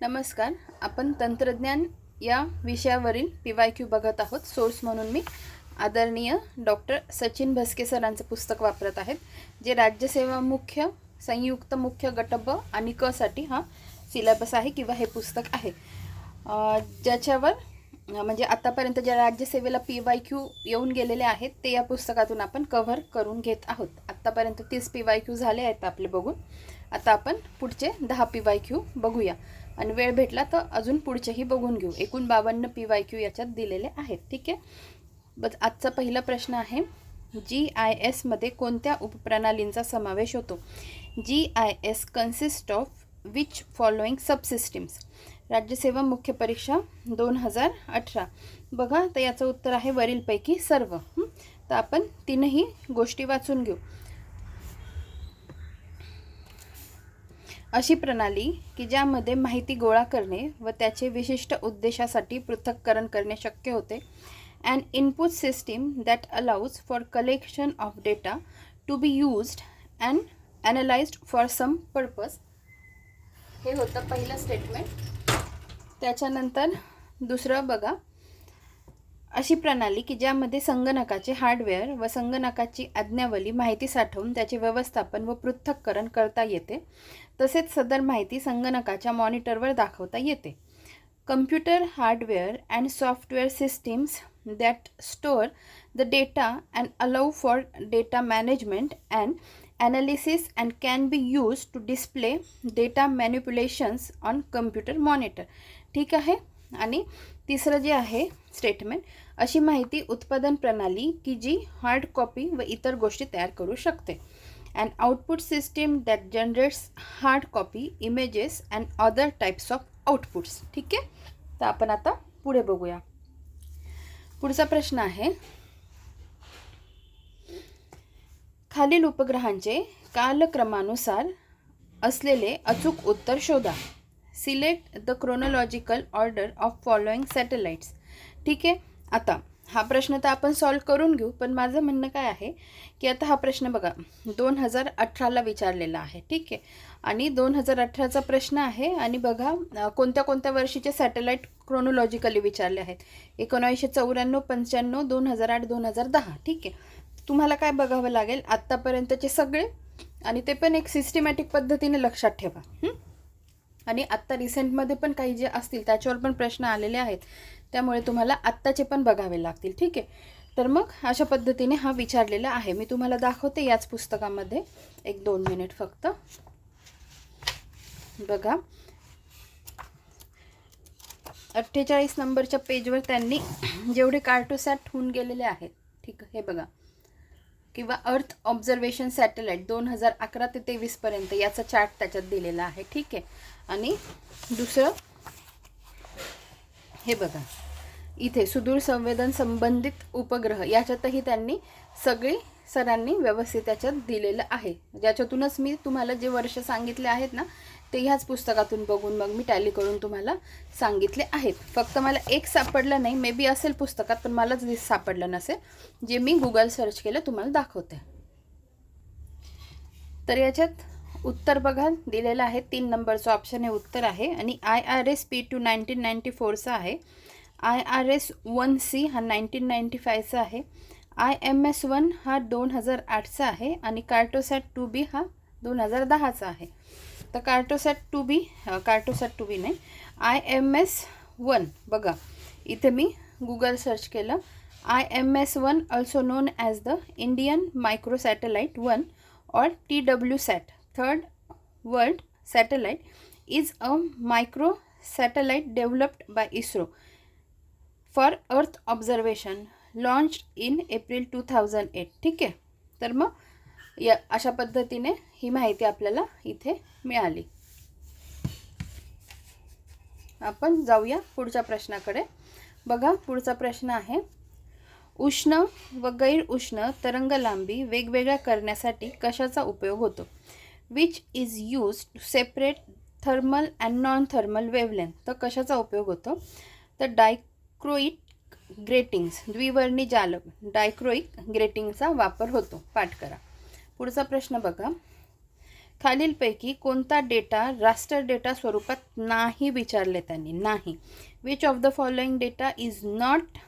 नमस्कार. आपण तंत्रज्ञान या विषयावरील पी वाय क्यू बघत आहोत. सोर्स म्हणून मी आदरणीय डॉक्टर सचिन भस्के सरांचं पुस्तक वापरत आहेत जे राज्यसेवा मुख्य संयुक्त मुख्य गटब आणि क साठी हा सिलेबस आहे किंवा हे पुस्तक आहे. ज्याच्यावर म्हणजे आतापर्यंत ज्या राज्यसेवेला पी वाय क्यू येऊन गेलेले आहेत ते या पुस्तकातून आपण कव्हर करून घेत आहोत. आत्तापर्यंत तीस पी वाय क्यू झाले आहेत आपले बघून. आता आपण पुढचे दहा पी वाय क्यू बघूया. आणि वेळ भेटला तर अजून पुढचेही बघून घेऊ. एकूण बावन्न पी वाय क्यू याच्यात दिलेले आहेत. ठीक आहे? बस आजचा पहिला प्रश्न आहे जी आय एसमध्ये कोणत्या उपप्रणालींचा समावेश होतो? G I S consist of which following subsystems राज्यसेवा मुख्य परीक्षा दोन हजार अठरा. बघा तर याचं उत्तर आहे वरीलपैकी सर्व. तर आपण तीनही गोष्टी वाचून घेऊ. अशी प्रणाली की ज्यामध्ये माहिती गोळा करणे व त्याचे विशिष्ट उद्देशासाठी पृथक्करण करणे शक्य होते. And input system that allows for collection of data to be used and analysed for some purpose हे होतं पहिलं स्टेटमेंट त्याच्यानंतर दुसरं बघा. अशी प्रणाली की ज्यामध्ये संगणकाचे हार्डवेअर व संगणकाची आज्ञावली माहिती साठवून त्याचे व्यवस्थापन व पृथक्करण करता येते. तसेच सदर माहिती संगणकाच्या मॉनिटरवर दाखवता येते. Computer hardware and software systems that store the data and allow for data management and analysis and can be use to display data manipulations on computer monitor. ठीक आहे? आणि तिसरं जे आहे स्टेटमेंट अशी माहिती उत्पादन प्रणाली की जी हार्ड कॉपी व इतर गोष्टी तयार करू शकते. And output system that generates hard copy images and other types of outputs ठीक आहे? तर आपण आता पुढे बघूया. पुढचा प्रश्न आहे खालील उपग्रहांचे कालक्रमानुसार असलेले अचूक उत्तर शोधा. Select the chronological order of following satellites ठीक आहे? आता हा प्रश्न तर आपण सॉल्व करून घेऊ पण माझं म्हणणं काय आहे की आता हा प्रश्न बघा दोन हजार अठराला विचारलेला आहे ठीक आहे? आणि दोन हजार अठराचा प्रश्न आहे आणि बघा कोणत्या कोणत्या वर्षीचे सॅटेलाईट क्रोनोलॉजिकली विचारले आहेत? एकोणावीसशे चौऱ्याण्णव पंच्याण्णव दोन हजार आठ दोन हजार दहा ठीक आहे? तुम्हाला काय बघावं लागेल? आत्तापर्यंतचे सगळे आणि ते पण एक सिस्टमॅटिक पद्धतीने लक्षात ठेवा हं? आणि आत्ता रिसेंटमध्ये पण काही जे असतील त्याच्यावर पण प्रश्न आलेले आहेत. त्यामुळे तुम्हाला आत्ताचे पण बघावे लागतील ठीक आहे? तर मग अशा पद्धतीने हा विचारलेला आहे. मी तुम्हाला दाखवते याच पुस्तकामध्ये. एक दोन मिनिट फक्त. बघा. अठ्ठेचाळीस नंबरच्या पेजवर त्यांनी जेवढे कार्टोसॅट होऊन गेलेले आहेत ठीक आहे? हे बघा. किंवा अर्थ ऑब्झर्वेशन सॅटेलाईट दोन हजार अकरा ते तेवीसपर्यंत याचा चार्ट त्याच्यात दिलेला आहे ठीक आहे? आणि दुसरं हे बघा. इथे सुदूर संवेदन संबंधित उपग्रह याच्यातही त्यांनी सगळी सरांनी व्यवस्थित त्याच्यात दिलेलं आहे. ज्याच्यातूनच मी तुम्हाला जे वर्ष सांगितले आहेत ना ते ह्याच पुस्तकातून बघून मग मी टॅली करून तुम्हाला सांगितले आहेत. फक्त मला एक सापडलं नाही मे बी असेल पुस्तकात पण मलाच दिस सापडलं नसेल जे मी गुगल सर्च केलं तुम्हाला दाखवते. तर याच्यात उत्तर बघा दिलेलं आहे तीन नंबरचं ऑप्शन हे उत्तर आहे. आणि I R S P two nineteen ninety फोरचा आहे. I R S one C हा नाईन्टीन नाईन्टी फायचा आहे. आय एम एस वन हा दोन हजार आठचा आहे. आणि कार्टोसॅट टू बी हा दोन हजार दहाचा आहे. तर Cartosat two B Cartosat two B नाही. आय एम एस वन बघा. इथे मी गुगल सर्च केलं. I M S one also known as the Indian micro satellite one or T W sat third world satellite is a micro satellite developed by ISRO for earth observation launch in April two thousand eight ठीक आहे? तर मग या अशा पद्धतीने ही माहिती आपल्याला इथे मिळाली. आपण जाऊया पुढच्या प्रश्नाकडे. बघा पुढचा प्रश्न आहे उष्ण व गैर उष्ण तरंगलांबी वेगवेगळ्या करण्यासाठी कशाचा उपयोग होतो? Which is use to separate thermal and non thermal wavelength तर कशाचा उपयोग होतो? तर डायक्रोइक ग्रेटिंग्स द्विवर्णी जालक. डायक्रोइक ग्रेटिंगचा वापर होतो. पाठ करा. पुढचा प्रश्न बघा. खालीलपैकी कोणता डेटा रास्टर डेटा स्वरूपात नाही विचारले त्यांनी? नाही. Which of the following data is not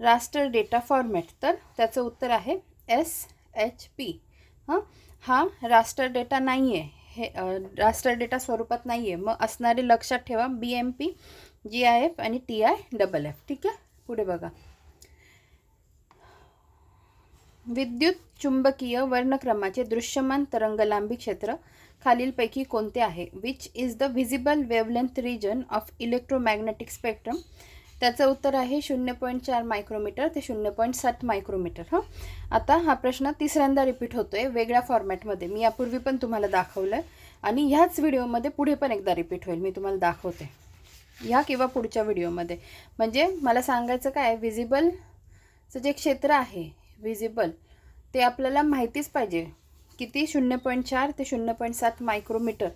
raster data format तर त्याचं उत्तर आहे एस एच पी हां? हा रास्टर डेटा नाही आहे हे रास्टर डेटा स्वरूपात नाही आहे मग असणारे लक्षात ठेवा. B M P G I F आणि टी आय डबल एफ ठीक आहे? पुढे बघा. विद्युत चुंबकीय वर्णक्रमाचे दृश्यमान तरंगलांबी क्षेत्र खालीलपैकी कोणते आहे? Which is the visible wavelength region of electromagnetic spectrum त्याचं उत्तर आहे शून्य पॉईंट चार मायक्रोमीटर ते शून्य पॉईंट सात मायक्रोमीटर हां. आता हा प्रश्न तिसऱ्यांदा रिपीट होतो आहे वेगळ्या फॉर्मॅटमध्ये मी यापूर्वी पण तुम्हाला दाखवलं आहे आणि ह्याच व्हिडिओमध्ये पुढे पण एकदा रिपीट होईल. मी तुम्हाला दाखवते. ह्या किंवा पुढच्या व्हिडिओमध्ये. म्हणजे मला सांगायचं काय विजिबलचं जे क्षेत्र आहे व्हिजिबल ते आपल्याला माहितीच पाहिजे. किती? शून्य पॉईंट चार ते शून्य पॉईंट सात मायक्रोमीटर.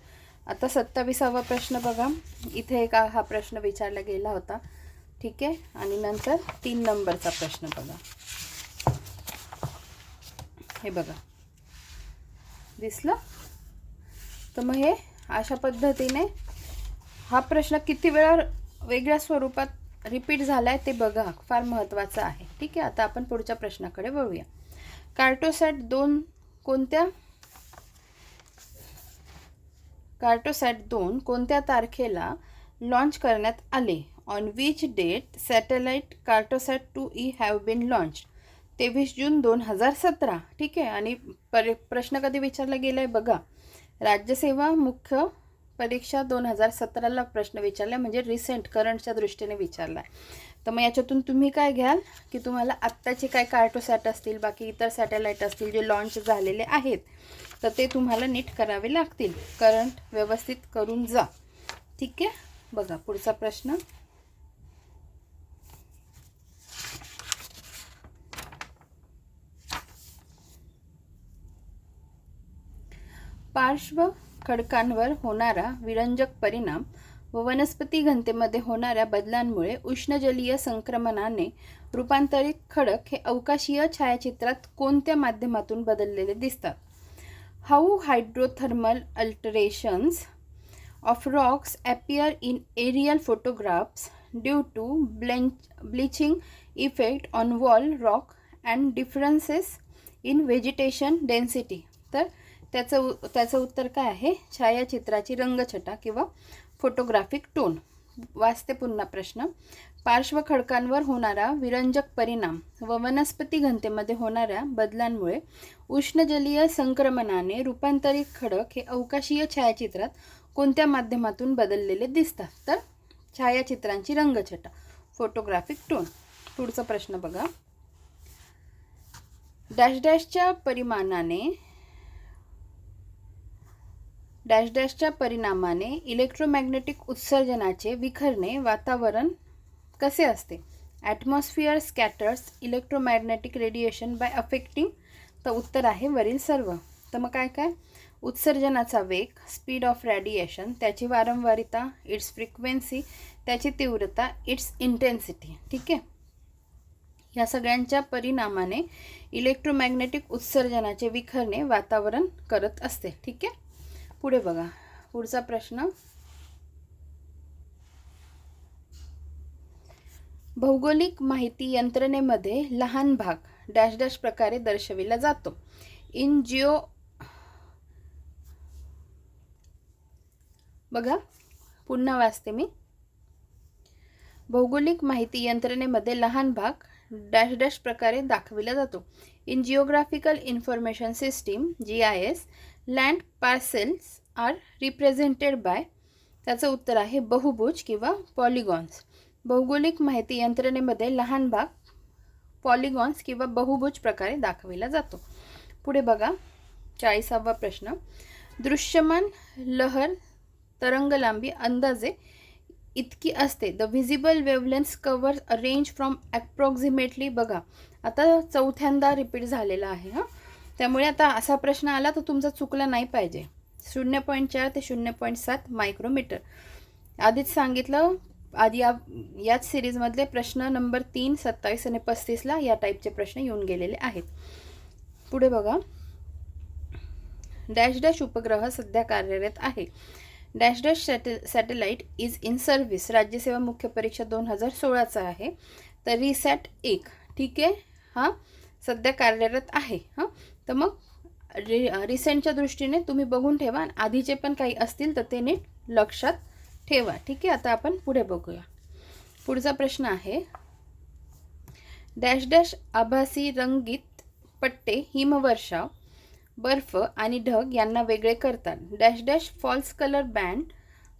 आता सत्तावीसावा प्रश्न बघा. इथे एक हा प्रश्न विचारला गेला होता. ठीक आहे? आणि नंतर तीन नंबरचा प्रश्न बघा. हे बघा. दिसलं? तर मग हे अशा पद्धतीने हा प्रश्न किती वेळा वेगळ्या स्वरूपात रिपीट झाला आहे ते बघा. फार महत्त्वाचं आहे. ठीक आहे? आता आपण पुढच्या प्रश्नाकडे वळूया. कार्टोसॅट दोन कोणत्या? कार्टोसॅट दोन कोणत्या तारखेला लॉन्च करण्यात आले? On which date satellite Cartosat two E have been launch तेवीस जून दोन हजार सतरा. ठीक आहे? आणि पर प्रश्न कधी विचारला गेला आहे बघा. राज्यसेवा मुख्य परीक्षा दोन हजार सतराला प्रश्न विचारला म्हणजे रिसेंट करंटच्या दृष्टीने विचारला आहे तर मग याच्यातून तुम्ही काय घ्याल? की तुम्हाला आत्ताचे काय कार्टोसॅट असतील बाकी इतर सॅटेलाईट असतील जे लॉन्च झालेले आहेत तर ते तुम्हाला नीट करावे लागतील. करंट व्यवस्थित करून जा. ठीक आहे? बघा पुढचा प्रश्न. पार्श्व खडकांवर होणारा विरंजक परिणाम व वनस्पती घनतेमध्ये होणाऱ्या बदलांमुळे उष्णजलीय संक्रमणाने रूपांतरित खडक हे अवकाशीय छायाचित्रात कोणत्या माध्यमातून बदललेले दिसतात? How hydrothermal alterations of rocks appear in aerial photographs due to blench bleaching effect on wall rock and differences in vegetation density तर त्याचं त्याचं उत्तर काय आहे? छायाचित्राची रंगछटा किंवा फोटोग्राफिक टोन वाचते पुन्हा प्रश्न. पार्श्व खडकांवर होणारा विरंजक परिणाम व वनस्पती घनतेमध्ये होणाऱ्या बदलांमुळे उष्णजलीय संक्रमणाने रूपांतरित खडक हे अवकाशीय छायाचित्रात कोणत्या माध्यमातून बदललेले दिसतात? तर छायाचित्रांची रंगछटा फोटोग्राफिक टोन पुढचा प्रश्न बघा. डॅश डॅशच्या परिमाणाने डॅश डॅशच्या परिणामाने इलेक्ट्रोमॅग्नेटिक उत्सर्जनाचे विखरणे वातावरण कसे असते? Atmosphere scatters electromagnetic radiation by affecting? तर उत्तर आहे वरील सर्व. तर मग काय काय? उत्सर्जनाचा वेग स्पीड ऑफ रॅडिएशन त्याची वारंवारिता इट्स फ्रिक्वेन्सी त्याची तीव्रता इट्स इंटेन्सिटी. ठीक आहे? या सगळ्यांच्या परिणामाने इलेक्ट्रोमॅग्नेटिक उत्सर्जनाचे विखरणे वातावरण करत असते. ठीक आहे? पुढे बघा. पुढचा प्रश्न. भौगोलिक माहिती यंत्रणेमध्ये लहान भाग डॅश डॅश प्रकारे दर्शविला जातो. इन जिओ बघा. पुन्हा वाचते मी. भौगोलिक माहिती यंत्रणेमध्ये लहान भाग डॅश डॅश प्रकारे दाखविला जातो. In geographical information system G I S land parcels are represented by त्याचं उत्तर आहे बहुभुज किंवा पॉलिगॉन्स भौगोलिक माहिती यंत्रणेमध्ये लहान भाग पॉलिगॉन्स किंवा बहुभुज प्रकारे दाखविला जातो. पुढे बघा चाळीसावा प्रश्न. दृश्यमान लहर तरंगलांबी अंदाजे इतकी असते. The visible wavelengths cover a range from approximately बघा आता चौथ्यांदा रिपीट झालेला आहे हां. त्यामुळे आता असा प्रश्न आला तर तुमचा चुकला नाही पाहिजे. शून्य पॉईंट चार ते शून्य पॉईंट सात मायक्रोमीटर आधीच सांगितलं आधी या याच सिरीजमधले प्रश्न नंबर तीन सत्तावीस आणि पस्तीसला या टाईपचे प्रश्न येऊन गेलेले आहेत. पुढे बघा. डॅश डॅश उपग्रह सध्या कार्यरत आहे. Dash dash sate satellite is in service राज्यसेवा मुख्य परीक्षा दोन हजार सोळाचा आहे. तर रिसॅट एक. ठीक आहे? हां? सध्या कार्यरत आहे. हां? तर मग रि रिसेंटच्या दृष्टीने तुम्ही बघून ठेवा आणि आधीचे पण काही असतील तर ते नीट लक्षात ठेवा. ठीक आहे आता आपण पुढे बघूया. पुढचा प्रश्न आहे डॅश डॅश आभासी रंगीत पट्टे हिमवर्षाव बर्फ आणि ढग यांना वेगळे करतात. Dash dash false colour band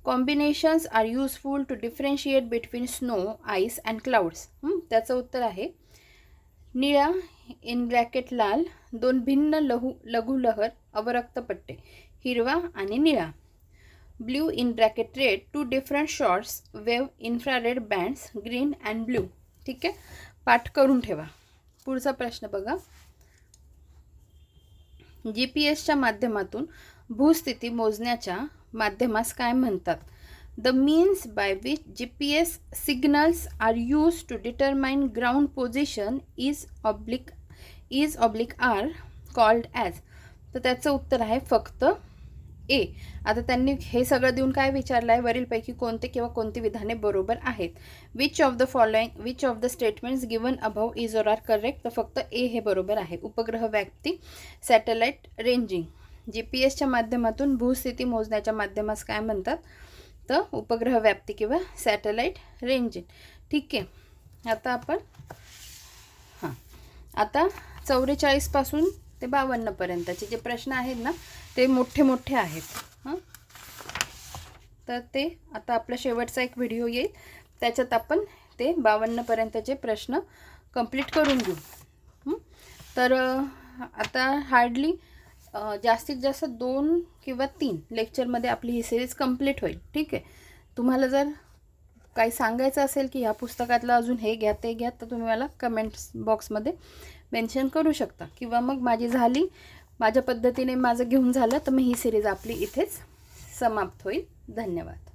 combinations are useful to differentiate between snow ice and clouds. त्याचं उत्तर आहे निळा इन ब्रॅकेट लाल दोन भिन्न लहू लघुलहर अवरक्त पट्टे हिरवा आणि निळा. Blue in bracket red two different shorts wave infrared bands green and blue ठीक आहे? पाठ करून ठेवा. पुढचा प्रश्न बघा. जी पी एसच्या माध्यमातून भूस्थिती मोजण्याच्या माध्यमास काय म्हणतात? The means by which G P S signals are use to position ground oblique is oblique is oblique are called as तर त्याचं उत्तर आहे फक्त ए आता त्यांनी हे सगळं देऊन काय विचारलं आहे वरीलपैकी कोणते किंवा कोणती विधाने बरोबर आहेत? Which of the following which of the statements given above is or are correct तर फक्त ए हे बरोबर आहे. उपग्रह व्याप्ती सॅटेलाईट रेंजिंग जी पी एसच्या माध्यमातून भूस्थिती मोजण्याच्या माध्यमास काय म्हणतात? तर उपग्रह व्याप्ती किंवा सॅटेलाईट रेंजिंग ठीक आहे. आता आपण हां. आता चौवेचाळीसपासून ते बावन्नपर्यंतचे जे प्रश्न आहेत ना ते मोठे मोठे आहेत. हां. तर ते आता आपला शेवटचा एक व्हिडिओ येईल. त्याच्यात आपण ते बावन्नपर्यंतचे प्रश्न कंप्लीट करून घेऊ. तर आता हार्डली जास्तीत जास्त दोन किंवा तीन लेक्चरमध्ये आपली ही सिरीज कंप्लीट होईल. ठीक आहे? तुम्हाला जर काही सांगायचं असेल की ह्या पुस्तकातलं अजून हे घ्या ते घ्या तर तुम्ही मला कमेंट्स बॉक्समध्ये मेन्शन करू शकता. किंवा मग माझी झाली माझ्या पद्धतीने माझं घेऊन झालं तर मग ही सिरीज आपली इथेच समाप्त होईल. धन्यवाद.